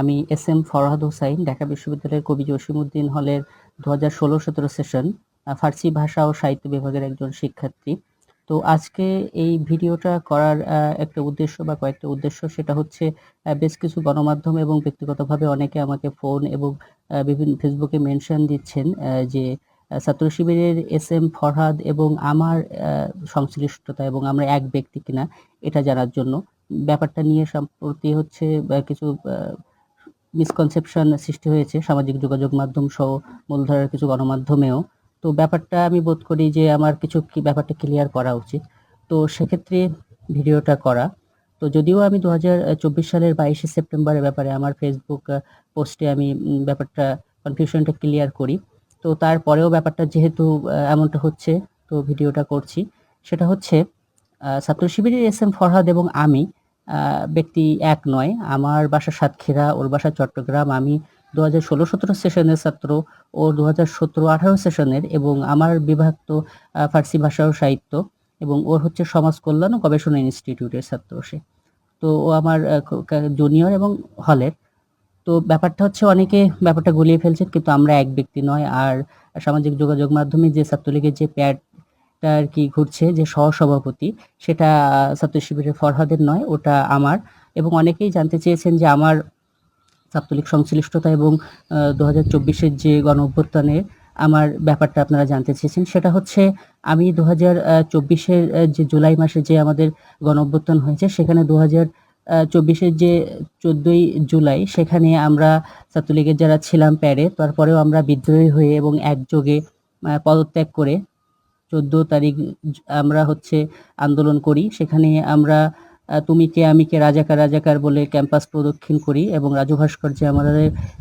আমি S M Farhad Hossain, Dhaka বিশ্ববিদ্যালয়ের কবি জসিমউদ্দিন হলের দু হাজার ষোলো সতেরো সেশন ফার্সি ভাষা ও সাহিত্য বিভাগের একজন শিক্ষার্থী। তো আজকে এই ভিডিওটা করার একটা উদ্দেশ্য বা কয়েকটা উদ্দেশ্য, সেটা হচ্ছে বেশ কিছু গণমাধ্যম এবং ব্যক্তিগতভাবে অনেকে আমাকে ফোন এবং বিভিন্ন ফেসবুকে মেনশন দিচ্ছেন যে ছাত্র শিবিরের এস এম ফরহাদ এবং আমার সংশ্লিষ্টতা এবং আমরা এক ব্যক্তি কিনা, এটা জানার জন্য। ব্যাপারটা নিয়ে সম্প্রতি হচ্ছে কিছু মিসকনসেপশন সৃষ্টি হয়েছে সামাজিক যোগাযোগ মাধ্যম সহ মূলধারার কিছু গণমাধ্যমেও। তো ব্যাপারটা আমি বোধ করি যে আমার কিছু ব্যাপারটা ক্লিয়ার করা উচিত। তো সেক্ষেত্রে ভিডিওটা করা। তো যদিও আমি দু হাজার চব্বিশ সালের বাইশে সেপ্টেম্বরের ব্যাপারে আমার ফেসবুক পোস্টে আমি ব্যাপারটা কনফিউশনটা ক্লিয়ার করি। তো তারপরেও ব্যাপারটা যেহেতু এমনটা হচ্ছে, তো ভিডিওটা করছি। সেটা হচ্ছে ছাত্র শিবিরের এস এম ফরহাদ এবং আমি ব্যক্তি এক নয়। আমার বাসা সাতক্ষীরা, ওর বাসা চট্টগ্রাম। আমি দু হাজার ষোলো সতেরো সেশনের ছাত্র ও দু হাজার সতেরো আঠারো সেশনের এবং আমার বিভাগ তো ফার্সি ভাষা ও সাহিত্য এবং ওর হচ্ছে সমাজ কল্যাণ ও গবেষণা ইনস্টিটিউটের ছাত্র সে। তো ও আমার জুনিয়র এবং হলের। তো ব্যাপারটা হচ্ছে অনেকে ব্যাপারটা গুলিয়ে ফেলছেন, কিন্তু আমরা এক ব্যক্তি নয়। আর সামাজিক যোগাযোগ মাধ্যমে যে ছাত্রলীগের যে প্যাডটা আর কি ঘুরছে, যে সহসভাপতি, সেটা ছাত্র শিবিরের ফরহাদের নয়, ওটা আমার। এবং অনেকেই জানতে চেয়েছেন যে আমার ছাত্রলীগ সংশ্লিষ্টতা এবং দু হাজার চব্বিশের যে গণ অভ্যুত্থানের আমার ব্যাপারটা আপনারা জানতে চেয়েছেন, সেটা হচ্ছে আমি দু হাজার চব্বিশের যে জুলাই মাসে যে আমাদের গণ অভ্যুত্থান হয়েছে, সেখানে দু হাজার চব্বিশের যে চোদ্দই জুলাই, সেখানে আমরা ছাত্রলীগের যারা ছিলাম প্যারে, তারপরেও আমরা বিদ্রোহী হয়ে এবং একযোগে পদত্যাগ করে চোদ্দ তারিখ আমরা হচ্ছে আন্দোলন করি। সেখানে আমরা তুমি কে, আমি কে রাজাকার রাজাকার বলে ক্যাম্পাস প্রদক্ষিণ করি এবং রাজু ভাস্কর্যে আমাদের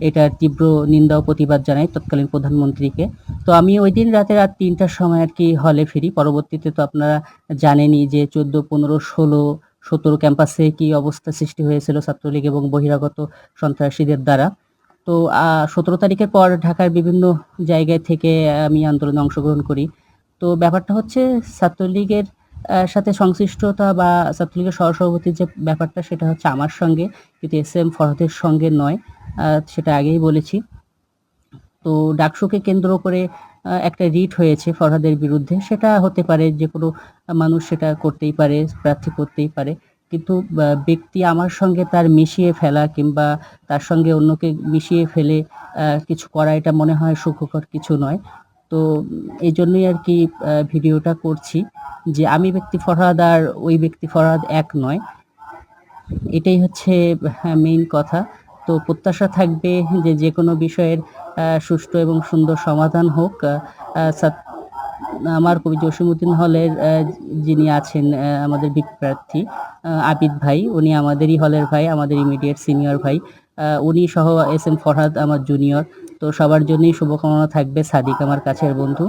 এটার তীব্র নিন্দা ও প্রতিবাদ জানাই তৎকালীন প্রধানমন্ত্রীকে। তো আমি ওই দিন রাতে রাত তিনটার সময় আর কি হলে ফিরি। পরবর্তীতে তো আপনারা জানেনই যে চোদ্দ, পনেরো, ষোলো সতেরো ক্যাম্পাসে কি অবস্থা সৃষ্টি হয়েছিল ছাত্রলীগ এবং বহিরাগত সন্ত্রাসীদের দ্বারা? তো সতেরো তারিখের পর ঢাকার বিভিন্ন জায়গায় থেকে আমি আন্দোলনে অংশগ্রহণ করি। তো, ব্যাপারটা হচ্ছে ছাত্রলীগের সাথে সংশ্লিষ্টতা বা ছাত্রলীগের সহসভাপতির যে ব্যাপারটা, সেটা হচ্ছে আমার সঙ্গে, কিন্তু এস এম ফরহাদের সঙ্গে নয় সেটা আগেই বলেছি। তো, ডাকসুকে কেন্দ্র করে একটা রিট হয়েছে ফরহাদের বিরুদ্ধে। সেটা হতে পারে যে কোনো মানুষ সেটা করতেই পারে, প্রার্থী করতেই পারে। কিন্তু ব্যক্তি আমার সঙ্গে তার মিশিয়ে ফেলা কিংবা তার সঙ্গে অন্যকে মিশিয়ে ফেলে কিছু করা, এটা মনে হয় সুখকর কিছু নয়। তো, এই জন্যই আর কি ভিডিওটা করছি যে আমি ব্যক্তি ফরহাদ আর ওই ব্যক্তি ফরহাদ এক নয়। এটাই হচ্ছে মেইন কথা। তো প্রত্যাশা থাকবে যে যে কোনো বিষয়ের সুষ্ঠু এবং সুন্দর সমাধান হোক। আমার কবি জসিমুদ্দিন হলের যিনি আছেন আমাদের বিক প্রার্থী আবিদ ভাই, উনি আমাদেরই হলের ভাই, আমাদের ইমিডিয়েট সিনিয়র ভাই। উনি সহ এস এম ফরহাদ আমার জুনিয়র তো সবার জন্যই শুভকামনা থাকবে সাদিক আমার কাছের বন্ধু।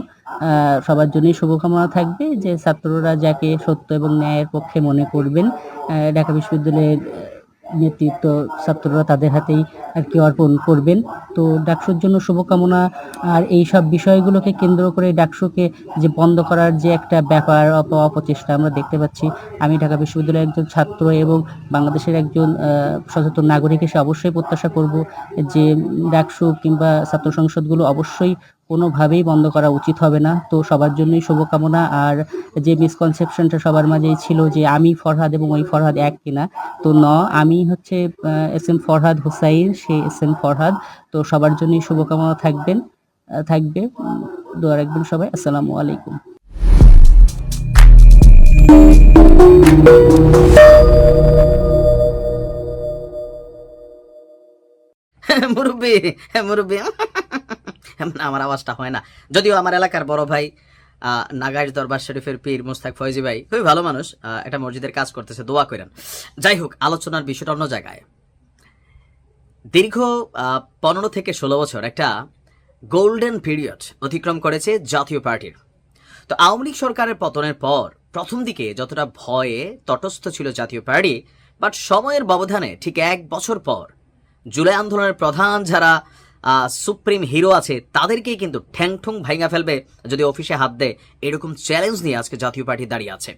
সবার জন্যই শুভকামনা থাকবে যে ছাত্ররা যাকে সত্য এবং ন্যায়ের পক্ষে মনে করবেন। ঢাকা বিশ্ববিদ্যালয়ের নেতৃত্ব ছাত্ররা তাদের হাতেই আর কি অর্পণ করবেন। তো ডাকসুর জন্য শুভকামনা। আর এই সব বিষয়গুলোকে কেন্দ্র করে ডাকসুকে যে বন্ধ করার যে একটা ব্যাপার অপ- অপচেষ্টা আমরা দেখতে পাচ্ছি, আমি ঢাকা বিশ্ববিদ্যালয়ের একজন ছাত্র এবং বাংলাদেশের একজন সচেতন নাগরিক হিসেবে অবশ্যই প্রত্যাশা করব যে ডাকসু কিংবা ছাত্র সংসদগুলো অবশ্যই কোনোভাবেই বন্ধ করা উচিত হবে না। তো সবার জন্যই শুভকামনা। আর যে মিসকনসেপশনটা সবার মাঝেই ছিল যে আমি ফরহাদ এবং ওই ফরহাদ এক কিনা তো ন আমি হচ্ছে এস এম ফরহাদ হুসাইন সে এস এম ফরহাদ। তো সবার জন্যই শুভকামনা থাকবেন থাকবে। দোয়া রাখবেন সবাই। আসসালামু আলাইকুম। মুরব্বী মুরব্বী। না, আমার আওয়াজটা হয় না। যদিও আমার এলাকার বড় ভাই আহ, নাগাইশ দরবার শরীফের পীর মুস্তাক ফয়জি ভাই খুবই ভালো মানুষ এটা মসজিদের কাজ করতেছে দোয়া করেন। যাই হোক আলোচনার বিষয়টা অন্য জায়গায়। দীর্ঘ পনেরো থেকে ষোলো বছর একটা গোল্ডেন পিরিয়ড অতিক্রম করেছে জাতীয় পার্টির। তো আওয়ামী লীগ সরকারের পতনের পর প্রথম দিকে যতটা ভয়ে তটস্থ ছিল জাতীয় পার্টি বাট সময়ের ব্যবধানে ঠিক এক বছর পর জুলাই আন্দোলনের প্রধান যারা সুপ্রিম হিরো আছে, তাদেরকেই কিন্তু ঠ্যাং ঠুং ভাইঙা ফেলবে যদি অফিসে হাত দেয়। এরকম চ্যালেঞ্জ নিয়ে আজকে জাতীয় পার্টি দাঁড়িয়ে আছে।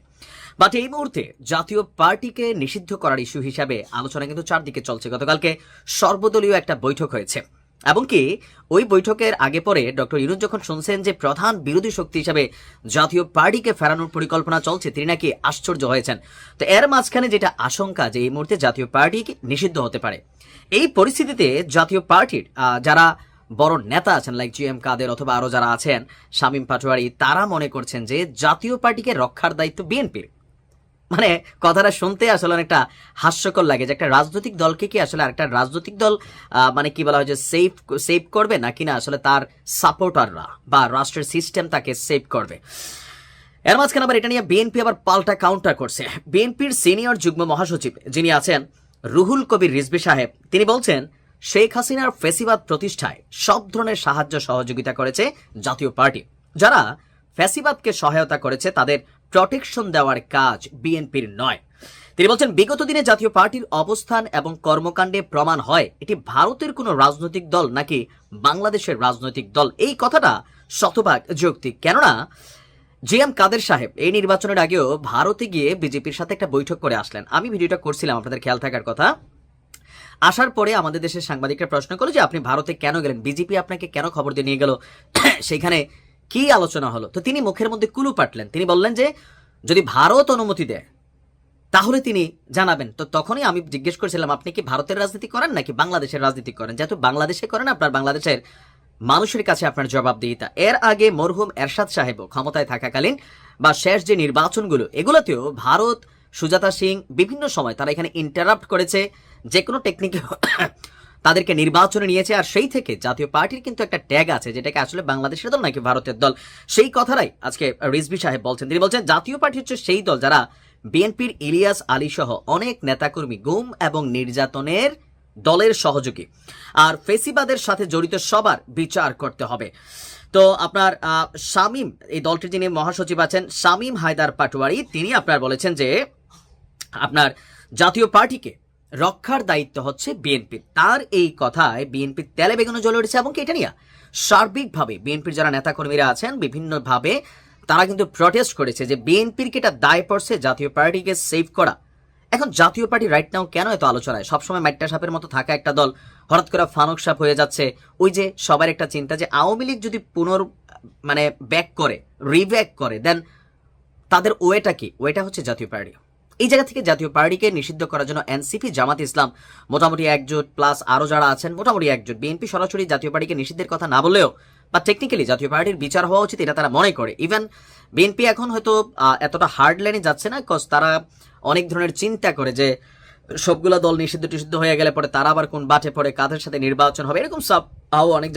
বাট এই মুহূর্তে জাতীয় পার্টিকে নিষিদ্ধ করার ইস্যু হিসাবে আলোচনা কিন্তু চারদিকে চলছে। গতকালকে সর্বদলীয় একটা বৈঠক হয়েছে। এবং কি ওই বৈঠকের আগে পরে ডক্টর ইনুজ যখন শুনছেন যে প্রধান বিরোধী শক্তি হিসাবে জাতীয় পার্টিকে ফেরানোর পরিকল্পনা চলছে, তিনি নাকি আশ্চর্য হয়েছেন। তো এর মাঝখানে যেটা আশঙ্কা যে এই মুহূর্তে জাতীয় পার্টি নিষিদ্ধ হতে পারে। এই পরিস্থিতিতে জাতীয় পার্টির যারা বড় নেতা আছেন লাইক জি এম কাদের অথবা আরও যারা আছেন, শামীম পাটোয়ারি, তারা মনে করছেন যে জাতীয় পার্টিকে রক্ষার দায়িত্ব বিএনপির। মানে কথাটা শুনতে আসলে অনেকটা হাস্যকর লাগে যে একটা রাজনৈতিক দলকে কি আসলে একটা রাজনৈতিক দল মানে কি বলা হয় যে সেভ সেভ করবে নাকি না আসলে তার সাপোর্টাররা বা রাষ্ট্রের সিস্টেম তাকে সেভ করবে। এর মাঝখানে আবার এটা নিয়ে বিএনপি আবার পাল্টা কাউন্টার করছে। বিএনপির সিনিয়র যুগ্ম মহাসচিব যিনি আছেন রুহুল কবির রিজভি সাহেব, তিনি বলছেন, শেখ হাসিনার ফেসিবাদ প্রতিষ্ঠায় সব ধরনের সাহায্য সহযোগিতা করেছে জাতীয় পার্টি। যারা ফ্যাসিবাদকে সহায়তা করেছে তাদের প্রটেকশন দেওয়ার কাজ বিএনপির নয়। তিনি বলছেন, বিগত দিনে জাতীয় পার্টির অবস্থান এবং কর্মকাণ্ডে প্রমাণ হয়, এটি ভারতের কোনো রাজনৈতিক দল নাকি বাংলাদেশের রাজনৈতিক দল। এই কথাটা শতভাগ যৌক্তিক। কেননা, জি এম কাদের সাহেব এই নির্বাচনের আগেও ভারতে গিয়ে বিজেপির সাথে একটা বৈঠক করে আসলেন। আমি ভিডিওটা করছিলাম, আপনাদের খেয়াল থাকার কথা। আসার পরে আমাদের দেশের সাংবাদিকরা প্রশ্ন করল যে, আপনি ভারতে কেন গেলেন? বিজেপি আপনাকে কেন খবর দিয়ে নিয়ে গেল? সেখানে কি আলোচনা হলো? তো তিনি মুখের মধ্যে কুলু পাটলেন। তিনি বললেন যে, যদি ভারত অনুমতি দেয়, তাহলে তিনি জানাবেন। তো তখনই আমি জিজ্ঞেস করেছিলাম, আপনি কি ভারতের রাজনীতি করেন নাকি বাংলাদেশের রাজনীতি করেন? যেহেতু বাংলাদেশে করেন, আপনার বাংলাদেশের মানুষের কাছে আপনার জবাবদিহিতা। এর আগে মরহুম এরশাদ সাহেবও ক্ষমতায় থাকাকালীন বা শেষ যে নির্বাচনগুলো, এগুলোতেও ভারত, সুজাতা সিং বিভিন্ন সময় তারা এখানে ইন্টারাপ্ট করেছে। যে কোনো টেকনিকে তাদেরকে নির্বাচনে নিয়েছে, আর সেই থেকে জাতীয় পার্টির কিন্তু একটা ট্যাগ আছে, যেটাকে আসলে বাংলাদেশের দল নাকি ভারতের দল। সেই কথাটাই আজকে রিজভি সাহেব বলছেন। তিনি বলছেন, জাতীয় পার্টি হচ্ছে সেই দল যারা বিএনপির ইলিয়াস আলী সহ অনেক নেতাকর্মী গুম এবং নির্যাতনের দলের সহযোগী। আর ফেসিবাদের সাথে জড়িত সবার বিচার করতে হবে। তো আপনার শামীম, এই দলটির যিনি মহাসচিব আছেন, শামীম হায়দার পাটোয়ারি, তিনি আপনার বলেছেন যে আপনার জাতীয় পার্টিকে রক্ষার দায়িত্ব হচ্ছে বিএনপির তার এই কথায় বিএনপির তেলে বেগুনে জ্বলে উঠেছে এবং এটা নিয়ে সার্বিকভাবে বিএনপির যারা নেতাকর্মীরা আছেন, বিভিন্নভাবে তারা কিন্তু প্রটেস্ট করেছে যে বিএনপির কি এটা দায় পড়ছে জাতীয় পার্টিকে সেভ করা। এখন জাতীয় পার্টি রাইট নাও কেন এত আলোচনায়? সবসময় মাইট্টা সাপের মতো থাকা একটা দল, হঠাৎ করে ফানুক সাপ হয়ে যাচ্ছে। ওই যে সবার একটা চিন্তা যে আওয়ামী লীগ যদি পুনর মানে ব্যাক করে রিব্যাক করে দেন তাদের ওয়েটা কি? ওয়েটা হচ্ছে জাতীয় পার্টি। এই জায়গা থেকে জাতীয় পার্টিকে নিষিদ্ধ করার জন্য এনসিপি, জামাত ইসলাম মোটামুটি একজোট, প্লাস আরও যারা আছেন, মোটামুটি একজোট। বিএনপি সরাসরি জাতীয় পার্টিকে নিষিদ্ধের কথা না বললেও বা টেকনিক্যালি জাতীয় পার্টির বিচার হওয়া উচিত, এটা তারা মনে করে। ইভেন বিএনপি এখন হয়তো এতটা হার্ড লাইনে যাচ্ছে না কজ তারা অনেক ধরনের চিন্তা করে যে সবগুলা দল নিষিদ্ধ টিষিদ্ধ হয়ে গেলে পরে তারা আবার কোন বাটে পড়ে কাদের সাথে নির্বাচন হবে, এরকম সব আও অনেক জায়গায়